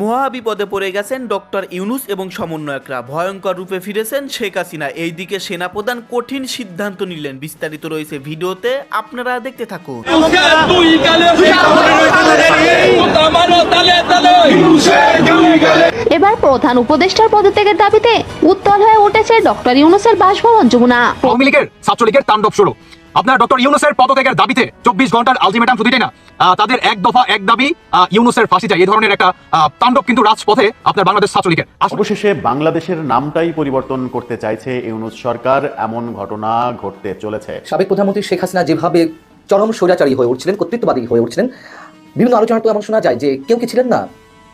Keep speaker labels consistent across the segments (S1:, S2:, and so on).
S1: মহা বিপদে পড়ে গেছেন ডক্টর ইউনুস এবং সমন্বয়করা। ভয়ঙ্কর রূপে ফিরেছেন শেখ হাসিনা। এইদিকে সেনাপ্রধান কঠিন সিদ্ধান্ত নিলেন। বিস্তারিত রয়েছে ভিডিওতে আপনারা দেখতে থাকুন।
S2: এবার প্রধান উপদেষ্টার পদত্যাগের দাবিতে উত্তল হয়ে উঠেছে ডক্টর ইউনুসের বাসভবন যমুনা।
S3: আওয়ামী লীগের ছাত্রলীগের তাণ্ডব শুরু। আপনার ডক্টর ইউনুসের পদত্যাগের দাবিতে চব্বিশ ঘণ্টার আলটিমেটাম শুধুই না। তাদের এক দফা এক দাবি ইউনুসের ফাঁসি চাই। এই ধরনের একটা তাণ্ডব কিন্তু রাজপথে আপনার বাংলাদেশ ছাত্রলীগের।
S4: অবশেষে বাংলাদেশের নামটাই পরিবর্তন করতে চাইছে ইউনুস সরকার। এমন ঘটনা ঘটতে চলেছে।
S5: সাবেক প্রধানমন্ত্রী শেখ হাসিনা যেভাবে চরম স্বৈরাচারী হয়ে উঠছিলেন কর্তৃত্ববাদী হয়ে উঠছিলেন বিভিন্ন আলোচনা তো এমন শোনা যায় যে কেউ কি ছিলেন না?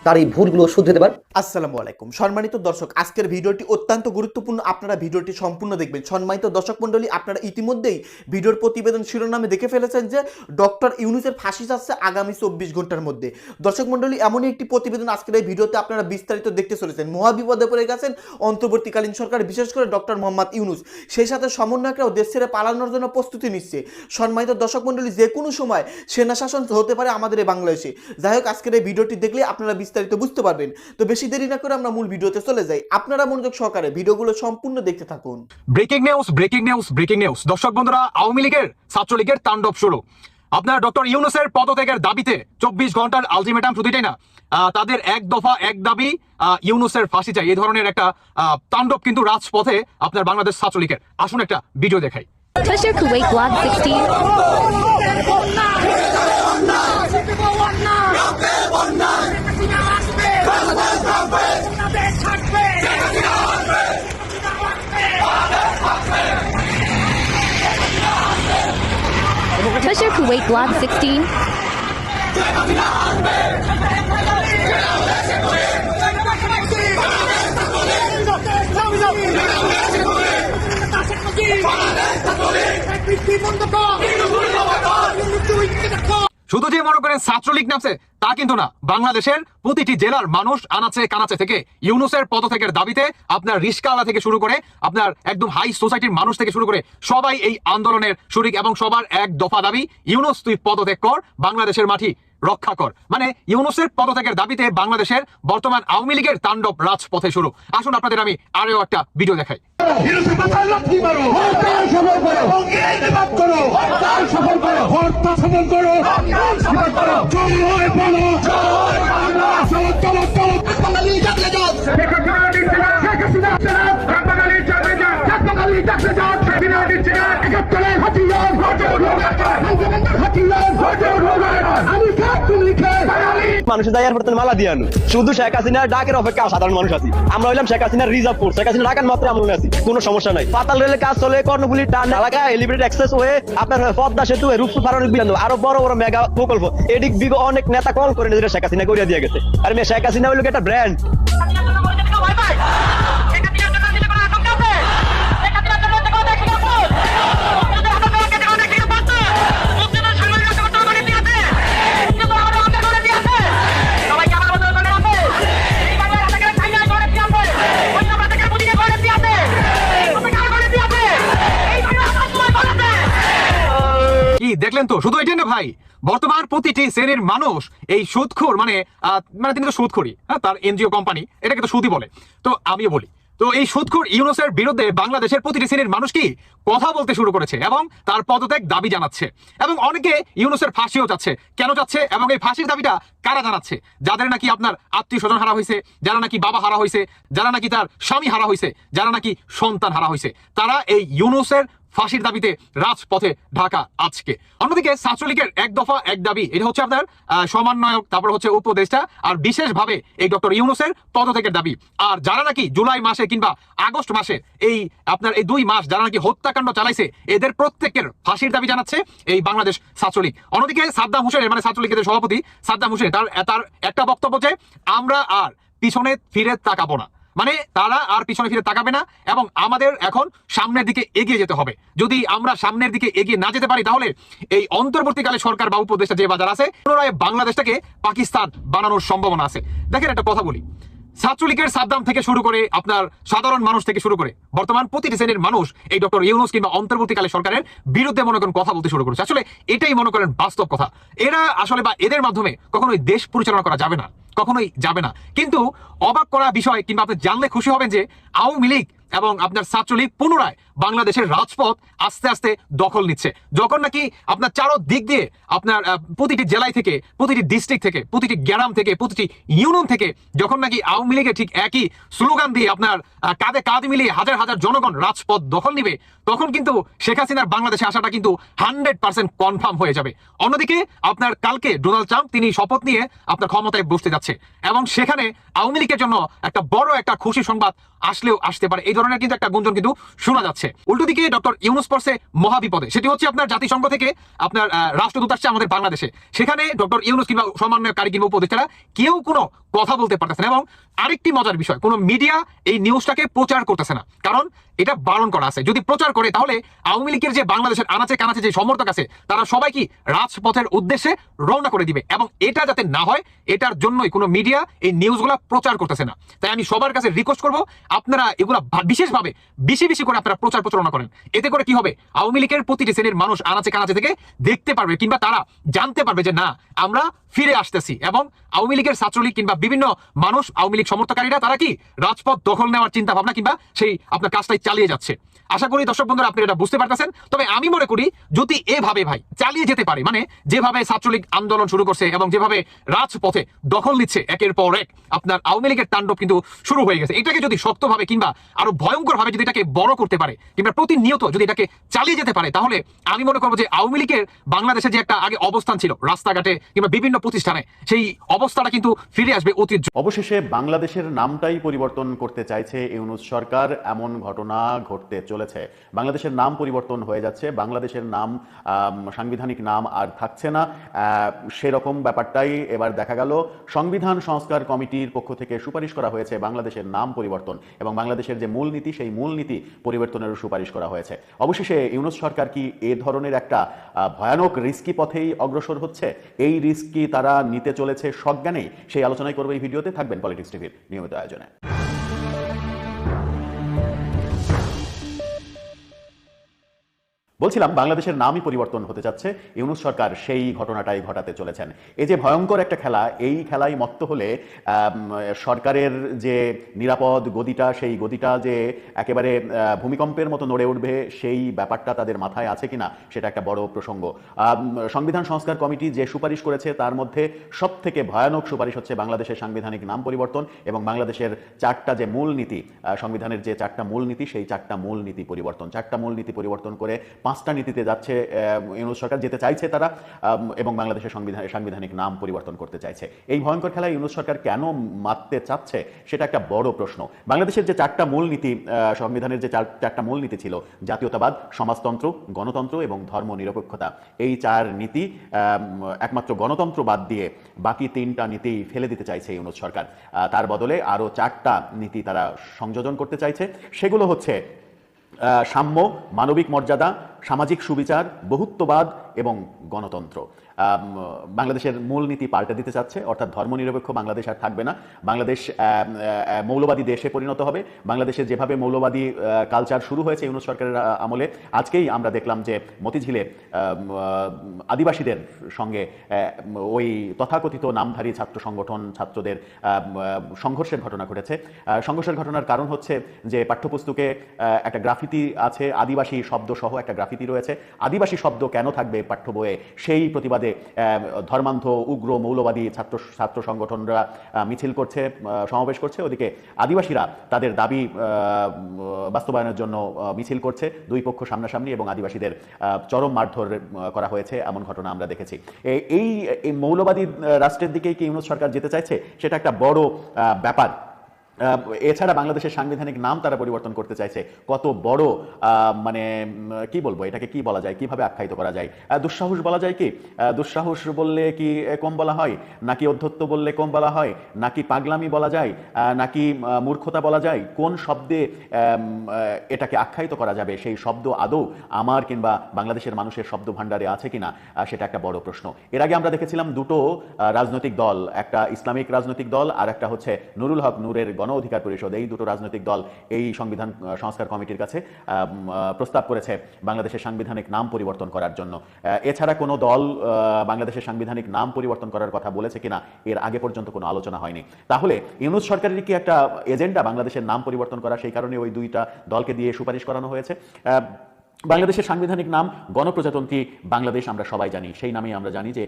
S5: তার এই ভুলগুলো শুধরে দেবার।
S6: আসসালামু আলাইকুম। সম্মানিত দর্শক, আজকের ভিডিওটি অত্যন্ত গুরুত্বপূর্ণ। আপনারা ভিডিওটি সম্পূর্ণ দেখবেন। সম্মানিত দর্শক মণ্ডলী, আপনারা ইতিমধ্যেই ভিডিওর প্রতিবেদন শিরোনামে দেখে ফেলেছেন যে, ডক্টর ইউনুসের ফাঁসি যাচ্ছে আগামী চব্বিশ ঘণ্টার মধ্যে। দর্শক মণ্ডলী, এমনই একটি প্রতিবেদন আজকের এই ভিডিওতে আপনারা বিস্তারিত দেখতে চলেছেন। মহাবিপদে পড়ে গেছেন অন্তর্বর্তীকালীন সরকার, বিশেষ করে ডক্টর মোহাম্মদ ইউনুস। সেই সাথে সমন্বয়করাও দেশ ছেড়ে পালানোর জন্য প্রস্তুতি নিচ্ছে। সম্মানিত দর্শক মণ্ডলী, যে কোনো সময় সেনা শাসন হতে পারে আমাদের এই বাংলাদেশে। যাই হোক, আজকের এই ভিডিওটি দেখলে আপনারা বিস্তারিত বুঝতে পারবেন। তো বেশি দেরি না করে আমরা মূল ভিডিওতে চলে যাই। আপনারা মনোযোগ সহকারে ভিডিওগুলো সম্পূর্ণ দেখতে থাকুন।
S3: Breaking news breaking news breaking news. দর্শক বন্ধুরা আওয়ামী লীগের ছাত্রলীগের তাণ্ডব শুরু। আপনার ডক্টর ইউনুসের পদত্যাগের দাবিতে চব্বিশ ঘণ্টার আলটিমেটাম শুধুই না আহ, তাদের এক দফা এক দাবি আহ, ইউনুসের ফাঁসি চাই। এই ধরনের একটা আহ, তাণ্ডব কিন্তু রাজপথে আপনার বাংলাদেশ ছাত্রলীগের। আসুন একটা ভিডিও দেখাই।
S2: Treasure Kuwait Blog 16 weight block 16.
S3: শুধু যে মনে করেন ছাত্রলীগ নামছে, তা কিন্তু না। বাংলাদেশের প্রতিটি জেলার মানুষ আনাচে কানাচে থেকে ইউনুসের পদত্যাগের দাবিতে আপনার রিস্কাওয়ালা থেকে শুরু করে, আপনার একদম হাই সোসাইটির মানুষ থেকে শুরু করে সবাই এই আন্দোলনের শরিক এবং সবার এক দফা দাবি, ইউনুস, তুই পদত্যাগ কর, বাংলাদেশের মাটি রক্ষা কর। মানে ইউনুসের পদত্যাগের দাবিতে বাংলাদেশের বর্তমান আওয়ামী লীগের তাণ্ডব রাজপথে শুরু। আসুন আপনাদের আমি আরও একটা ভিডিও দেখাই।
S7: মানুষের দায় এয়ারপোর্টে মালা দিয়ে আনু শুধু শেখ হাসিনার ডাকের অপেক্ষা সাধারণ মানুষ আছি। আমরা হইলাম শেখ হাসিনার রিজার্ভ ফোর্স শেখ হাসিনা ডাকার মাত্র আমরা আছি। কোনো সমস্যা নাই। পাতাল রেলের কাজ চলে, কর্ণফুলি টান, এলাকা এলিভেটেড এক্সেস হয়ে আপনার পদ্মা সেতু রূপসু ফারণিক বিধান আরও বড় বড় মেগা প্রকল্প। এদিক বিগ অনেক নেতা কল করে নিজেরা শেখ হাসিনা করিয়া দিয়ে গেছে। আর মেয়ে, শেখ হাসিনা হইল একটা ব্র্যান্ড
S3: দেখলেন তো? শুধু এটাই না ভাই, বর্তমান প্রতিটি শ্রেণির মানুষ এই সুদখোর মানে মানে তিনি তো সুদখোরই হ্যাঁ তার এনজিও কোম্পানি, এটাকে তো সুদই বলে। তো আমিও বলি, তো এই সুদখোর ইউনুসের বিরুদ্ধে বাংলাদেশের প্রতিটি শ্রেণির মানুষ কি কথা বলতে শুরু করেছে এবং তার পদত্যাগ দাবি জানাচ্ছে এবং অনেকে ইউনুসের ফাঁসিও যাচ্ছে কেন যাচ্ছে এবং এই ফাঁসির দাবিটা কারা জানাচ্ছে? যাদের নাকি আপনার আত্মীয় স্বজন হারা হয়েছে, যারা নাকি বাবা হারা হয়েছে, যারা নাকি তার স্বামী হারা হয়েছে, যারা নাকি সন্তান হারা হয়েছে, তারা এই ইউনুসের ফাঁসির দাবিতে রাজপথে ঢাকা আজকে। অন্যদিকে ছাত্রলীগের এক দফা, এক দাবি, এটা হচ্ছে আপনার সমন্বয়ক, তারপর হচ্ছে উপদেষ্টা, আর বিশেষভাবে এই ডক্টর ইউনুসের পদত্যাগের দাবি। আর যারা নাকি জুলাই মাসে কিংবা আগস্ট মাসে এই আপনার এই দুই মাস যারা নাকি হত্যাকাণ্ড চালাইছে, এদের প্রত্যেকের ফাঁসির দাবি জানাচ্ছে এই বাংলাদেশ ছাত্রলীগ। অন্যদিকে সাদ্দাম হোসেনের মানে ছাত্রলীগের সভাপতি, সাদ্দাম হোসেন, তার তার একটা বক্তব্য যে, আমরা আর পিছনে ফিরে তাকাবো না। মানে তারা আর পিছনে ফিরে তাকাবে না এবং আমাদের এখন সামনের দিকে এগিয়ে যেতে হবে। যদি আমরা সামনের দিকে এগিয়ে না যেতে পারি, তাহলে এই অন্তর্বর্তীকালে সরকার বা উপদেষ্টা যে বাজার আছে, পুনরায় বাংলাদেশটাকে পাকিস্তান বানানোর সম্ভাবনা আছে। দেখেন একটা কথা বলি। ছাত্রলীগের সাদ্দাম থেকে শুরু করে আপনার সাধারণ মানুষ থেকে শুরু করে বর্তমান প্রতিটি শ্রেণির মানুষ এই ডক্টর ইউনুস কিংবা অন্তর্বর্তীকালে সরকারের বিরুদ্ধে মনে করেন কথা বলতে শুরু করেছে। আসলে এটাই মনে করেন বাস্তব কথা। এরা আসলে বা এদের মাধ্যমে কখনোই দেশ পরিচালনা করা যাবে না, কখনোই যাবে না। কিন্তু অবাক করা বিষয় কিংবা আপনি জানলে খুশি হবেন যে আওয়ামী লীগ এবং আপনার ছাত্রলীগ পুনরায় বাংলাদেশের রাজপথ আস্তে আস্তে দখল নিচ্ছে। যখন নাকি আপনার চারো দিক দিয়ে আপনার প্রতিটি জেলায় থেকে, প্রতিটি ডিস্ট্রিক্ট থেকে, প্রতিটি গ্রাম থেকে, প্রতিটি ইউনিয়ন থেকে যখন নাকি আওয়ামী লীগের ঠিক একই স্লোগান দিয়ে আপনার কাঁধে কাঁধ মিলিয়ে হাজার হাজার জনগণ রাজপথ দখল নিবে তখন কিন্তু শেখ হাসিনার বাংলাদেশে আসাটা কিন্তু হান্ড্রেড পার্সেন্ট কনফার্ম হয়ে যাবে। অন্যদিকে আপনার কালকে ডোনাল্ড ট্রাম্প, তিনি শপথ নিয়ে আপনার ক্ষমতায় বসতে যাচ্ছে এবং সেখানে আওয়ামী লীগের জন্য একটা বড় একটা খুশি সংবাদ আসলেও আসতে পারে। এই ধরনের কিন্তু একটা গুঞ্জন কিন্তু শোনা যাচ্ছে। উল্টো দিকে ডক্টর ইউনুস পড়ছে মহাবিপদে, সেটি হচ্ছে আপনার জাতিসংঘ থেকে আপনার রাষ্ট্রদূত আসছে আমাদের বাংলাদেশে। সেখানে ডক্টর ইউনুস কিংবা সমন্বয়কারী কিংবা উপদেষ্টারা কেউ কোনো কথা বলতে পারতেছে না এবং আরেকটি মজার বিষয়, কোনো মিডিয়া এই নিউজটাকে প্রচার করতেছে না। কারণ এটা বারণ করা আছে। যদি প্রচার করে, তাহলে আওয়ামী লীগের যে বাংলাদেশের আনাচে কানাচে যে সমর্থক আছে, তারা সবাই কি রাজপথের উদ্দেশ্যে রওনা করে দিবে? এবং এটা যাতে না হয়, এটার জন্যই কোনো মিডিয়া এই নিউজগুলো প্রচার করতেছে না। তাই আমি সবার কাছে রিকোয়েস্ট করব, আপনারা এগুলা বিশেষভাবে বেশি বেশি করে আপনারা প্রচার প্রচারণা করেন। এতে করে কি হবে? আওয়ামী লীগের প্রতিটি শ্রেণির মানুষ আনাচে কানাচে থেকে দেখতে পারবে, কিংবা তারা জানতে পারবে যে, না, আমরা ফিরে আসতেছি। এবং আওয়ামী লীগের ছাত্রলীগ কিংবা বিভিন্ন মানুষ, আওয়ামী লীগ সমর্থকারীরা তারা কি রাজপথ দখল নেওয়ার চিন্তা ভাবনা কিংবা সেই আপনার কাজটাই চালিয়ে যাচ্ছে। আশা করি দর্শক বন্ধুরা, আপনি এটা বুঝতে পারতেছেন। তবে আমি মনে করি, যদি এভাবে ভাই চালিয়ে যেতে পারে মানে যেভাবে ছাত্রলীগ আন্দোলন শুরু করছে এবং যেভাবে রাজপথে দখল নিচ্ছে একের পর এক, আপনার আওয়ামী লীগের তাণ্ডব কিন্তু শুরু হয়ে গেছে। এটাকে যদি শক্তভাবে কিংবা আরও ভয়ঙ্কর ভাবে যদি এটাকে বড় করতে পারে, কিংবা প্রতিনিয়ত যদি এটাকে চালিয়ে যেতে পারে, তাহলে আমি মনে করব যে আওয়ামী লীগের বাংলাদেশে যে একটা আগে অবস্থান ছিল, রাস্তাঘাটে কিংবা বিভিন্ন প্রতিষ্ঠানে, সেই অবস্থাটা কিন্তু ফিরে আসবে অতি
S4: অবশেষে বাংলাদেশের নামটাই পরিবর্তন করতে চাইছে ইউনুস সরকার। এমন ঘটনা ঘটতে চলেছে। বাংলাদেশের নাম পরিবর্তন হয়ে যাচ্ছে, বাংলাদেশের নাম সাংবিধানিক নাম আর থাকছে না। সেরকম ব্যাপারটাই এবার দেখা গেল। সংবিধান সংস্কার কমিটির পক্ষ থেকে সুপারিশ করা হয়েছে বাংলাদেশের নাম পরিবর্তন এবং বাংলাদেশের যে মূলনীতি, সেই মূলনীতি পরিবর্তনেরও সুপারিশ করা হয়েছে। অবশেষে ইউনুস সরকার কি এ ধরনের একটা ভয়ানক রিস্কি পথেই অগ্রসর হচ্ছে? এই রিস্ক কি তারা নিতে চলেছে সজ্ঞানেই। সেই আলোচনাই করবে এই ভিডিওতে। থাকবেন পলিটিক্স টিভির নিয়মিত আয়োজনে। বলছিলাম, বাংলাদেশের নামই পরিবর্তন হতে যাচ্ছে। ইউনুস সরকার সেই ঘটনাটাই ঘটাতে চলেছেন। এই যে ভয়ঙ্কর একটা খেলা, এই খেলাই মত্ত হলে সরকারের যে নিরাপদ গদিটা, সেই গদিটা যে একেবারে ভূমিকম্পের মতো নড়ে উঠবে, সেই ব্যাপারটা তাদের মাথায় আছে কিনা, সেটা একটা বড় প্রসঙ্গ। সংবিধান সংস্কার কমিটি যে সুপারিশ করেছে, তার মধ্যে সব থেকে ভয়ানক সুপারিশ হচ্ছে বাংলাদেশের সাংবিধানিক নাম পরিবর্তন এবং বাংলাদেশের চারটা যে মূল নীতি সংবিধানের যে চারটা মূল নীতি সেই চারটা মূল নীতি পরিবর্তন। চারটা মূল নীতি পরিবর্তন করে পাঁচটা নীতিতে যাচ্ছে ইউনুস সরকার। যেতে চাইছে তারা এবং বাংলাদেশের সংবিধান সাংবিধানিক নাম পরিবর্তন করতে চাইছে। এই ভয়ঙ্কর খেলায় ইউনুস সরকার কেন মারতে চাচ্ছে, সেটা একটা বড় প্রশ্ন। বাংলাদেশের যে চারটা মূল নীতি সংবিধানের যে চার- চারটা মূল নীতি ছিল, জাতীয়তাবাদ, সমাজতন্ত্র, গণতন্ত্র এবং ধর্ম নিরপেক্ষতা এই চার নীতি একমাত্র গণতন্ত্র বাদ দিয়ে বাকি তিনটা নীতি ফেলে দিতে চাইছে ইউনুস সরকার। তার বদলে আরও চারটা নীতি তারা সংযোজন করতে চাইছে। সেগুলো হচ্ছে সাম্য মানবিক মর্যাদা সামাজিক সুবিচার বহুত্ববাদ এবং গণতন্ত্র। বাংলাদেশের মূলনীতি পাল্টে দিতে চাচ্ছে, অর্থাৎ ধর্মনিরপেক্ষ বাংলাদেশ আর থাকবে না। বাংলাদেশ মৌলবাদী দেশে পরিণত হবে। বাংলাদেশে যেভাবে মৌলবাদী কালচার শুরু হয়েছে ইউনুস সরকারের আমলে, আজকেই আমরা দেখলাম যে মতিঝিলে আদিবাসীদের সঙ্গে ওই তথাকথিত নামধারী ছাত্র সংগঠন, ছাত্রদের সংঘর্ষের ঘটনা ঘটেছে। সংঘর্ষের ঘটনার কারণ হচ্ছে যে পাঠ্যপুস্তকে একটা গ্রাফিতি আছে, আদিবাসী শব্দ সহ একটা গ্রাফিতি রয়েছে। আদিবাসী শব্দ কেন থাকবে পাঠ্য বইয়ে? সেই প্রতিবাদে আহ, ধর্মান্ধ উগ্র মৌলবাদী ছাত্র ছাত্র সংগঠনরা মিছিল করছে সমাবেশ করছে। ওদিকে আদিবাসীরা তাদের দাবি বাস্তবায়নের জন্য মিছিল করছে। দুই পক্ষ সামনাসামনি এবং আদিবাসীদের চরম মারধর করা হয়েছে এমন ঘটনা আমরা দেখেছি। এই মৌলবাদী রাষ্ট্রের দিকেই কি ইউনুস সরকার যেতে চাইছে? সেটা একটা বড় ব্যাপার। এছাড়া বাংলাদেশের সাংবিধানিক নাম তারা পরিবর্তন করতে চাইছে। কত বড় মানে কি বলব এটাকে, কি বলা যায়, কীভাবে আখ্যায়িত করা যায়? দুঃসাহস বলা যায় কি? দুঃসাহস বললে কি কম বলা হয়? নাকি অধ্যত্ব বললে কম বলা হয়? নাকি পাগলামি বলা যায়? নাকি মূর্খতা বলা যায়? কোন শব্দে এটাকে আখ্যায়িত করা যাবে? সেই শব্দ আদৌ আমার কিংবা বাংলাদেশের মানুষের শব্দ ভাণ্ডারে আছে কিনা সেটা একটা বড় প্রশ্ন। এর আগে আমরা দেখেছিলাম দুটো রাজনৈতিক দল, একটা ইসলামিক রাজনৈতিক দল আর একটা হচ্ছে নুরুল হক নূরের গণ অধিকার পরিষদ, এই দুটো রাজনৈতিক দল এই সংবিধান সংস্কার কমিটির কাছে প্রস্তাব করেছে বাংলাদেশের সাংবিধানিক নাম পরিবর্তন করার জন্য। এছাড়া কোনো দল বাংলাদেশের সাংবিধানিক নাম পরিবর্তন করার কথা বলেছে কিনা, এর আগে পর্যন্ত কোনো আলোচনা হয়নি। তাহলে ইউনুস সরকারের কি একটা এজেন্ডা বাংলাদেশের নাম পরিবর্তন করা, সেই কারণে ওই দুইটা দলকে দিয়ে সুপারিশ করানো হয়েছে? বাংলাদেশের সাংবিধানিক নাম গণপ্রজাতন্ত্রী বাংলাদেশ আমরা সবাই জানি। সেই নামেই আমরা জানি যে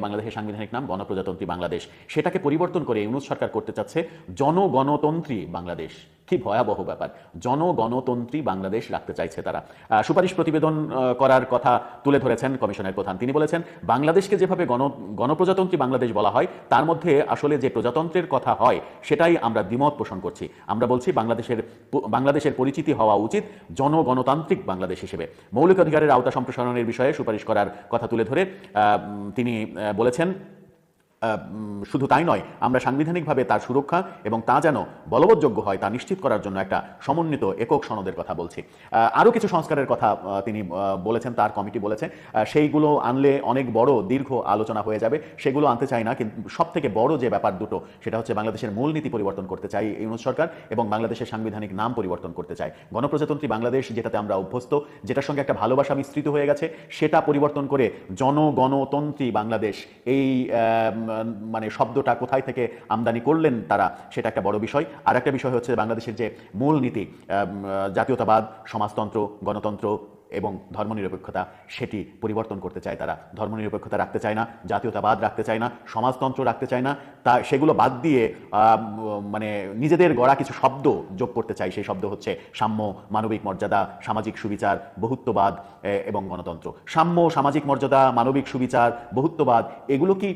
S4: বাংলাদেশের সাংবিধানিক নাম গণপ্রজাতন্ত্রী বাংলাদেশ। সেটাকে পরিবর্তন করে ইউনুস সরকার করতে চাচ্ছে জনগণতন্ত্রী বাংলাদেশ। কি ভয়াবহ ব্যাপার। জনগণতন্ত্রী বাংলাদেশ রাখতে চাইছে তারা। সুপারিশ প্রতিবেদন করার কথা তুলে ধরেছেন কমিশনের প্রধান। তিনি বলেছেন, বাংলাদেশকে যেভাবে গণ, গণপ্রজাতন্ত্রী বাংলাদেশ বলা হয়, তার মধ্যে আসলে যে প্রজাতন্ত্রের কথা হয়, সেটাই আমরা দ্বিমত পোষণ করছি। আমরা বলছি, বাংলাদেশের বাংলাদেশের পরিচিতি হওয়া উচিত, জনগণতান্ত্রিক বাংলাদেশ হিসেবে। মৌলিক অধিকারের আওতা সম্প্রসারণের বিষয়ে সুপারিশ করার কথা তুলে ধরে তিনি বলেছেন শুধু তাই নয়, আমরা সাংবিধানিকভাবে তার সুরক্ষা এবং তা যেন বলবৎযোগ্য হয় তা নিশ্চিত করার জন্য একটা সমন্বিত একক সনদের কথা বলছি। আরও কিছু সংস্কারের কথা তিনি বলেছেন, তার কমিটি বলেছে। সেইগুলো আনলে অনেক বড় দীর্ঘ আলোচনা হয়ে যাবে। সেগুলো আনতে চাই না, কিন্তু সব থেকে বড় যে ব্যাপার দুটো, সেটা হচ্ছে বাংলাদেশের মূলনীতি পরিবর্তন করতে চাই ইউনুস সরকার এবং বাংলাদেশের সাংবিধানিক নাম পরিবর্তন করতে চায় গণপ্রজাতন্ত্রী বাংলাদেশ, যেটাতে আমরা অভ্যস্ত, যেটার সঙ্গে একটা ভালোবাসা মিশ্রিত হয়ে গেছে, সেটা পরিবর্তন করে জনগণতন্ত্রী বাংলাদেশ, এই মানে শব্দটা কোথায় থেকে আমদানি করলেন তারা, সেটা একটা বড় বিষয়। আর একটা বিষয় হচ্ছে বাংলাদেশের যে মূল নীতি জাতীয়তাবাদ, সমাজতন্ত্র, গণতন্ত্র এবং ধর্মনিরপেক্ষতা, সেটি পরিবর্তন করতে চায় তারা। ধর্মনিরপেক্ষতা রাখতে চায় না, জাতীয়তাবাদ রাখতে চায় না, সমাজতন্ত্র রাখতে চায় না, তা সেগুলো বাদ দিয়ে মানে নিজেদের গড়া কিছু শব্দ যোগ করতে চায়। সেই শব্দ হচ্ছে সাম্য, মানবিক মর্যাদা, সামাজিক সুবিচার, বহুত্ববাদ এবং গণতন্ত্র। সাম্য, সামাজিক মর্যাদা, মানবিক সুবিচার, বহুত্ববাদ, এগুলো কি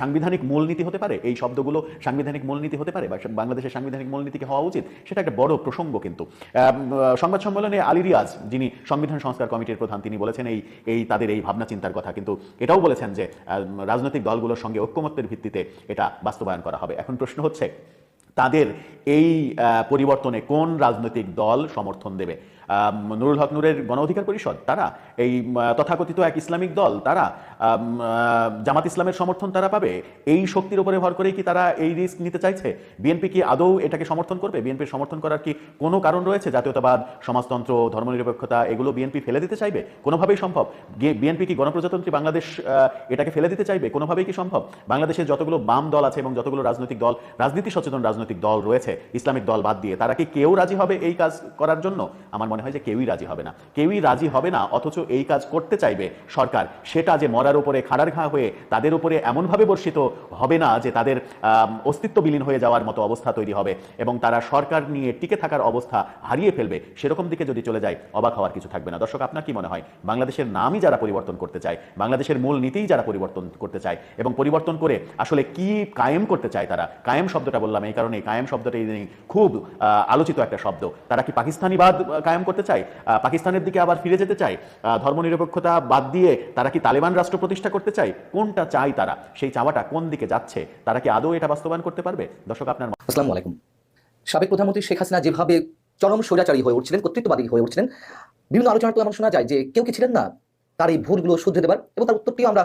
S4: সাংবিধানিক মূলনীতি হতে পারে? এই শব্দগুলো সাংবিধানিক মূলনীতি হতে পারে? বা বাংলাদেশের সাংবিধানিক মূলনীতি কি হওয়া উচিত? সেটা একটা বড় প্রসঙ্গ কিন্তু। সংবাদ সম্মেলনে আলী রিয়াজ যিনি সংবিধান সংস্কার কমিটির প্রধান, তিনি বলেছেন এই এই তাদের এই ভাবনা চিন্তার কথা। কিন্তু এটাও বলেছেন যে রাজনৈতিক দলগুলোর সঙ্গে ঐক্যমত্যের ভিত্তিতে এটা বাস্তবায়ন করা হবে। এখন প্রশ্ন হচ্ছে, তাদের এই পরিবর্তনে কোন রাজনৈতিক দল সমর্থন দেবে? নুরুল হক নূরের গণ অধিকার পরিষদ, তারা এই তথাকথিত এক ইসলামিক দল, তারা জামাত ইসলামের সমর্থন তারা পাবে। এই শক্তির উপরে ভর করে কি তারা এই রিস্ক নিতে চাইছে? বিএনপি কি আদৌ এটাকে সমর্থন করবে? বিএনপির সমর্থন করার কি কোনো কারণ রয়েছে? জাতীয়তাবাদ, সমাজতন্ত্র, ধর্মনিরপেক্ষতা, এগুলো বিএনপি ফেলে দিতে চাইবে? কোনোভাবেই সম্ভব। বিএনপি কি গণপ্রজাতন্ত্রী বাংলাদেশ এটাকে ফেলে দিতে চাইবে? কোনোভাবেই কি সম্ভব? বাংলাদেশের যতগুলো বাম দল আছে এবং যতগুলো রাজনৈতিক দল, রাজনীতি সচেতন রাজনৈতিক দল রয়েছে, ইসলামিক দল বাদ দিয়ে, তারা কি কেউ রাজি হবে এই কাজ করার জন্য? আমার মনে হয় যে কেউই রাজি হবে না। কেউই রাজি হবে না, অথচ এই কাজ করতে চাইবে সরকার। সেটা যে মরার উপরে খাড়ার ঘা হয়ে তাদের উপরে এমনভাবে বর্ষিত হবে না যে তাদের অস্তিত্ব বিলীন হয়ে যাওয়ার মতো অবস্থা তৈরি হবে এবং তারা সরকার নিয়ে টিকে থাকার অবস্থা হারিয়ে ফেলবে, সেরকম দিকে যদি চলে যায়, অবাক হওয়ার কিছু থাকবে না। দর্শক, আপনার কি মনে হয়? বাংলাদেশের নামই যারা পরিবর্তন করতে চায়, বাংলাদেশের মূল নীতিই যারা পরিবর্তন করতে চায় এবং পরিবর্তন করে আসলে কি কায়েম করতে চায় তারা? কায়েম শব্দটা বললাম, এই কারণে কায়েম শব্দটা খুব আলোচিত একটা শব্দ। তারা কি পাকিস্তানিবাদ কায়েম করতে চায়? পাকিস্তানের দিকে আবার ফিরে যেতে চায়? ধর্মনিরপেক্ষতা বাদ দিয়ে তারা কি তালেবান রাষ্ট্র প্রতিষ্ঠা করতে চায়? কোনটা চায় তারা? সেই চাওয়াটা কোন দিকে যাচ্ছে? তারা কি আদৌ এটা বাস্তবায়ন করতে পারবে? দর্শক, আপনার
S5: আসসালামু আলাইকুম। সাবেক প্রধানমন্ত্রী শেখ হাসিনা যেভাবে চরম স্বৈরাচারী হয়ে উঠছিলেন, কর্তৃত্ববাদী হয়ে উঠছিলেন, বিভিন্ন আলোচনা তো এমন শোনা যায় যে কেউ কি ছিলেন না, তার এই ভুলগুলো শুধরে দেবার, এবং তার উত্তরটিও আমরা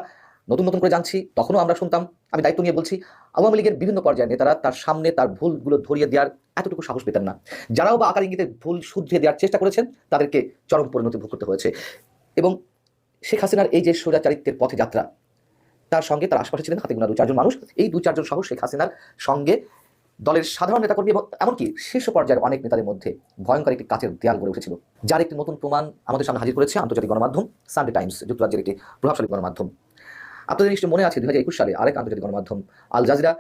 S5: নতুন নতুন করে জানছি, তখনও আমরা শুনতাম। আমি দায়িত্ব নিয়ে বলছি, আওয়ামী লীগের বিভিন্ন পর্যায়ের নেতারা তার সামনে তার ভুলগুলো ধরিয়ে দেওয়ার এতটুকু সাহস পেতেন না। যারাও বা আকার ইঙ্গিতে ভুল শুধরে দেওয়ার চেষ্টা করেছেন, তাদেরকে চরম পরিণতি ভোগ করতে হয়েছে। এবং শেখ হাসিনার এই যে স্বৈরাচারিত্বের পথে যাত্রা, তার সঙ্গে তার আশপাশে ছিলেন হাতে দু চারজন মানুষ। এই দু চারজন সহ শেখ হাসিনার সঙ্গে দলের সাধারণ নেতাকর্মী এবং এমনকি শীর্ষ পর্যায়ের অনেক নেতাদের মধ্যে ভয়ঙ্কর একটি কাচের দেয়াল গড়ে উঠেছিল, যার একটি নতুন প্রমাণ আমাদের সামনে হাজির করেছে আন্তর্জাতিক গণমাধ্যম, সানডে টাইমস, যুক্তরাজ্যের একটি প্রভাবশালী গণমাধ্যম। আপনাদের নিশ্চয় মনে আছে দুই হাজার একুশ সালে আরেক আন্তর্জাতিক গণমাধ্যম Al Jazeera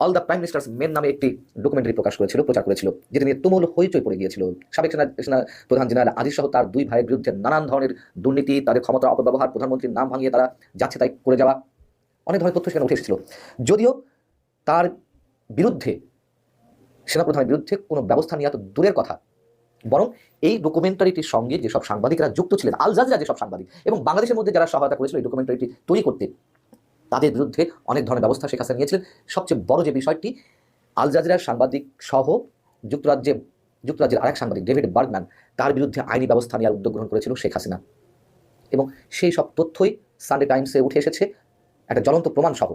S5: all the prime ministers men নামে একটি ডকুমেন্টারি প্রকাশ করেছিল, প্রচার করেছিল, যেটি নিয়ে তুমুল হইচই পড়ে গিয়েছিল। সাবেক সেনা সেনা প্রধান জেনারেল আজিজ সহ তার দুই ভাইয়ের বিরুদ্ধে নানান ধরনের দুর্নীতি, তাদের ক্ষমতা অপব্যবহার, প্রধানমন্ত্রীর নাম ভাঙিয়ে তারা যাচ্ছে তাই করে যাওয়া, অনেক ধরনের তথ্য সেখানে উঠে এসেছিল। যদিও তার বিরুদ্ধে, সেনাপ্রধানের বিরুদ্ধে কোনো ব্যবস্থা নেওয়া তো দূরের কথা বরং এই ডকুমেন্টারিটির সঙ্গে যেসব সাংবাদিকরা যুক্ত ছিলেন আল জাজিরা যেসব সাংবাদিক এবং বাংলাদেশের মধ্যে যারা সহায়তা করেছিল এই ডকুমেন্টারিটি তৈরি করতে, তাদের বিরুদ্ধে অনেক ধরনের ব্যবস্থা শেখ হাসিনা নিয়েছিলেন। সবচেয়ে বড় যে বিষয়টি আল জাজিরার সাংবাদিক সহ যুক্তরাজ্যে, যুক্তরাজ্যের আরেক সাংবাদিক ডেভিড বার্গম্যান তার বিরুদ্ধে আইনি ব্যবস্থা নেওয়ার উদ্যোগ গ্রহণ করেছিল শেখ হাসিনা। এবং সেই সব তথ্যই সানডে টাইমসে উঠে এসেছে, একটা জ্বলন্ত প্রমাণ সহ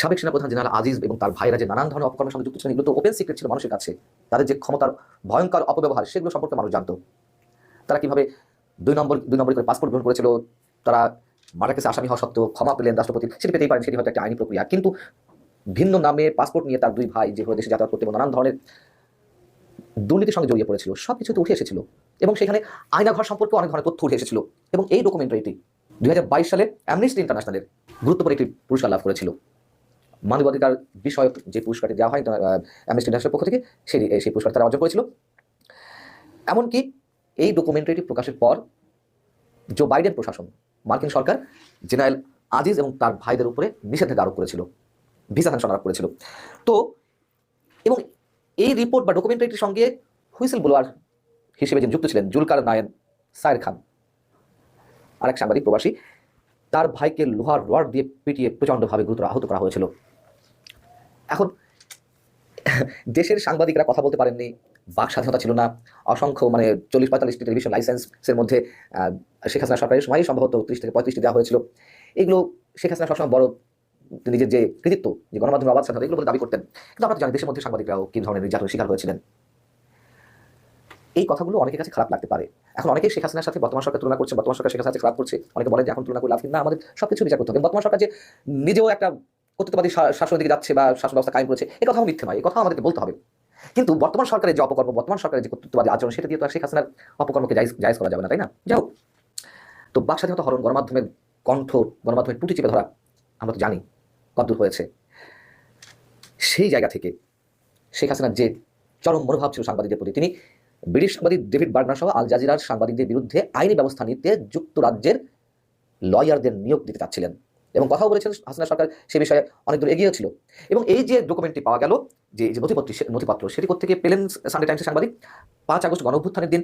S5: সাবেক সেনাপ্রধান জেনারেল আজিজ এবং তার ভাইরা যে নানান ধরনের অপকর্মের সঙ্গে যুক্ত ছিলেন, এগুলো তো ওপেন সিক্রেট ছিল মানুষের কাছে। তাদের যে ক্ষমতার ভয়ঙ্কর অপব্যবহার, সেগুলো সম্পর্কে মানুষ জানতো। তারা কীভাবে দুই নম্বর দুই নম্বর করে পাসপোর্ট গ্রহণ করেছিল, তারা মারা কেসে আসামি হওয়া সত্ত্বেও ক্ষমা পেলেন রাষ্ট্রপতি সেটি পেতেই পারেন, সেটি হয়তো একটা আইনি প্রক্রিয়া। কিন্তু ভিন্ন নামে পাসপোর্ট নিয়ে তার দুই ভাই যেভাবে দেশে যাতায়াত করতে নানান ধরনের দুর্নীতির সঙ্গে জড়িয়ে পড়েছিল সব কিছুতে উঠে এসেছিল। এবং সেখানে আয়নাঘর সম্পর্কে অনেক ধরনের তথ্য উঠে এসেছিল। এবং এই ডকুমেন্টারিটি দু হাজার বাইশ সালে অ্যামনেস্টি ইন্টারন্যাশনালের গুরুত্বপূর্ণ একটি পুরস্কার লাভ করেছিল। মানবাধিকার বিষয়ক যে পুরস্কারটি দেওয়া হয় অ্যামনেস্টি ইন্টারন্যাশনাল পক্ষ থেকে, সেই সেই পুরস্কার তারা অর্জন করেছিল। এমনকি এই ডকুমেন্টারিটি প্রকাশের পর জো বাইডেন প্রশাসন, মার্কিন সরকার, জেনারেল আজিজ এবং তার ভাইদের উপরে নিষেধাজ্ঞা আরোপ করেছিল, ভিসা স্যাংশন আরোপ করেছিল। তো, এবং এই রিপোর্ট বা ডকুমেন্টারিটির সঙ্গে হুইসেল ব্লোয়ার হিসেবে যিনি যুক্ত ছিলেন, জুলকার নায়ন সায়ের খান, আরেক সাংবাদিক প্রবাসী তার ভাইকে লোহার রড দিয়ে পিটিয়ে প্রচণ্ডভাবে গুরুতর আহত করা হয়েছিল। এখন, দেশের সাংবাদিকরা কথা বলতে পারেননি, বাক স্বাধীনতা ছিল না, অসংখ্য মানে চল্লিশ পঁয়তাল্লিশটি টেলিভিশন লাইসেন্সের মধ্যে শেখ হাসিনা সরকারের সময়ই সম্ভবত ত্রিশ থেকে পঁয়ত্রিশটি দেওয়া হয়েছিল। এগুলো শেখ হাসিনা সবসময় বড় নিজের যে কৃতিত্ব, যে গণমাধ্যমের আবাদ স্বাধীনতা, এগুলো দাবি করতেন। কিন্তু তো জানি দেশের মধ্যে সাংবাদিকরাও কী ধরনের নির্যাতনের শিকার হয়েছিলেন। এই কথাগুলো অনেকের কাছে খারাপ লাগতে পারে। এখন অনেকেই শেখ হাসিনার সাথে বর্তমান সরকার তুলনা করছে, বর্তমান সরকার শেখ হাসিনা খারাপ করছে, অনেকে বলে যে এখন তুলনা করে লাভ। না, আমাদের সবকিছু বিচার করতে হবে। বর্তমান সরকার যে নিজেও একটা কর্তৃত্ববাদী শাসনের দিকে যাচ্ছে বা শাসন ব্যবস্থা কায়েম করেছে এই কথাও মিথ্যে নয় এই কথা আমাদেরকে বলতে হবে। কিন্তু বর্তমান সরকারের যে অপকর্ম, বর্তমান সরকারের যে কর্তৃত্ববাদী আচরণ, সেটা দিয়ে তো আর শেখ হাসিনার অপকর্মকে জায়জ করা যাবে না, তাই না? যাও তো বাক স্বাধীনতা হরণ, গণমাধ্যমের কণ্ঠ, গণমাধ্যমের টুটি চেপে ধরা, আমরা তো জানি কদ্দূর হয়েছে। সেই জায়গা থেকে শেখ হাসিনার যে চরম মনোভাব ছিল সাংবাদিকদের প্রতি, তিনি ব্রিটিশ সাংবাদিক ডেভিড বার্নার সহ আল জাজিরার সাংবাদিকদের বিরুদ্ধে আইনি ব্যবস্থা নিতে যুক্তরাজ্যের লয়ারদের নিয়োগ দিতে চাচ্ছিলেন। এবং কথাও বলেছেন হাসিনা সরকার সে বিষয়ে অনেক দূর এগিয়ে ছিল। এবং এই যে ডকুমেন্টটি পাওয়া গেল, যে যে নথিপত্র নথিপত্র, সেটি কোথেকে পেলেন সানডে টাইমসের সাংবাদিক। পাঁচ আগস্ট গণ অভ্যুত্থানের দিন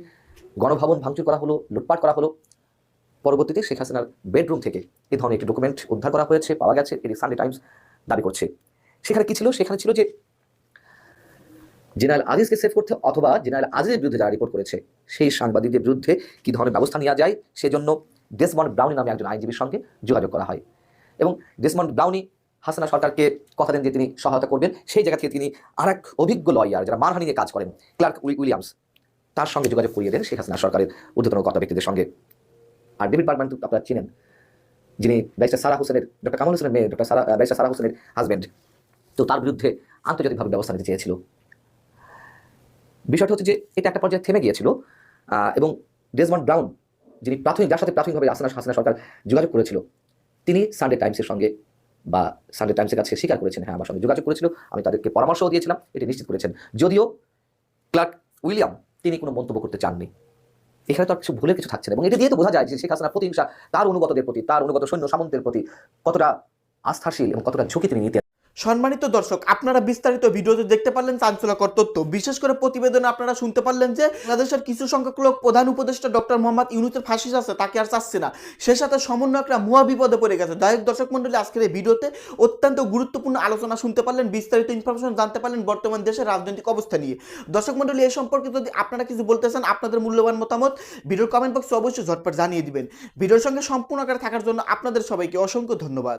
S5: গণভবন ভাঙচুর করা হলো, লুটপাট করা হলো। পরবর্তীতে শেখ হাসিনার বেডরুম থেকে এই ধরনের একটি ডকুমেন্ট উদ্ধার করা হয়েছে, পাওয়া গেছে, এটি সানডে টাইমস দাবি করছে। সেখানে কি ছিল? সেখানে ছিল যে জেনারেল আজিজকে সেভ করতে অথবা জেনারেল আজিজের বিরুদ্ধে যারা রিপোর্ট করেছে, সেই সাংবাদিকদের বিরুদ্ধে কি ধরনের ব্যবস্থা নেওয়া যায়? সেজন্য ডেসমন্ড ব্রাউনি নামে একজন আইনজীবীর সঙ্গে যোগাযোগ করা হয়। এবং ডেসমন্ড ব্রাউনি হাসানা সরকারকে কথা দেন যে তিনি সহায়তা করবেন। সেই জায়গা থেকে তিনি আর এক অভিজ্ঞ লয়ার যারা মানহানি নিয়ে কাজ করেন, ক্লার্ক উই- উইলিয়ামস, তার সঙ্গে যোগাযোগ করিয়ে দেন শেখ হাসিনা সরকারের ঊর্ধ্বতন কর্তা ব্যক্তিদের সঙ্গে। আর ডেভিড বার্গম্যান তো আপনারা চিনেন, যিনি ব্যারিস্টার সারা হোসেনের, ডক্টর কামাল হোসেনের মেয়ে, ডক্টর সারা ব্যারিস্টার সারা হোসেনের হাজব্যান্ড তো তার বিরুদ্ধে আন্তর্জাতিকভাবে ব্যবস্থা নিতে চেয়েছিল। বিষয়টা হচ্ছে যে এটা একটা পর্যায়ে থেমে গিয়েছিল এবং ডেজমন্ড ব্রাউন, যিনি প্রাথমিক, যার সাথে প্রাথমিকভাবে হাসিনা হাসিনা সরকার যোগাযোগ করেছিল, তিনি সানডে টাইমসের সঙ্গে বা সানডে টাইমসের কাছে স্বীকার করেছেন হ্যাঁ আমার সঙ্গে যোগাযোগ করেছিল, আমি তাদেরকে পরামর্শও দিয়েছিলাম, এটি নিশ্চিত করেছেন। যদিও ক্লার্ক উইলিয়াম, তিনি কোনো মন্তব্য করতে চাননি। এখানে তো আর কিছু ভুলের কিছু থাকছে না, এবং এটা দিয়ে তো বোঝা যায় যে শেখ হাসিনার প্রতিহিংসা তার অনুগতদের প্রতি, তার অনুগত সৈন্য সামন্তের প্রতি কতটা আস্থাশীল এবং কতটা ঝুঁকি তিনি নিতে
S6: সম্মানিত দর্শক, আপনারা বিস্তারিত ভিডিওতে দেখতে পারলেন চাঞ্চল্যকর তথ্য। বিশেষ করে প্রতিবেদনে আপনারা শুনতে পারলেন যে, বাংলাদেশের কিছু সংখ্যক লোক প্রধান উপদেষ্টা ডক্টর মোহাম্মদ ইউনুসের ফাঁসি আছে তাকে আর চাচ্ছে না। সে সাথে সমন্বয়করা মহা বিপদে পড়ে গেছে। হোক দর্শক মন্ডলী আজকের এই ভিডিওতে অত্যন্ত গুরুত্বপূর্ণ আলোচনা শুনতে পারলেন, বিস্তারিত ইনফরমেশন জানতে পারলেন বর্তমান দেশের রাজনৈতিক অবস্থা নিয়ে। দর্শক মন্ডলী এই সম্পর্কে যদি আপনারা কিছু বলতে চান, আপনাদের মূল্যবান মতামত ভিডিওর কমেন্ট বক্সে অবশ্যই ঝটপট জানিয়ে দিবেন। ভিডিওর সঙ্গে সম্পূর্ণ আকারে থাকার জন্য আপনাদের সবাইকে অসংখ্য ধন্যবাদ।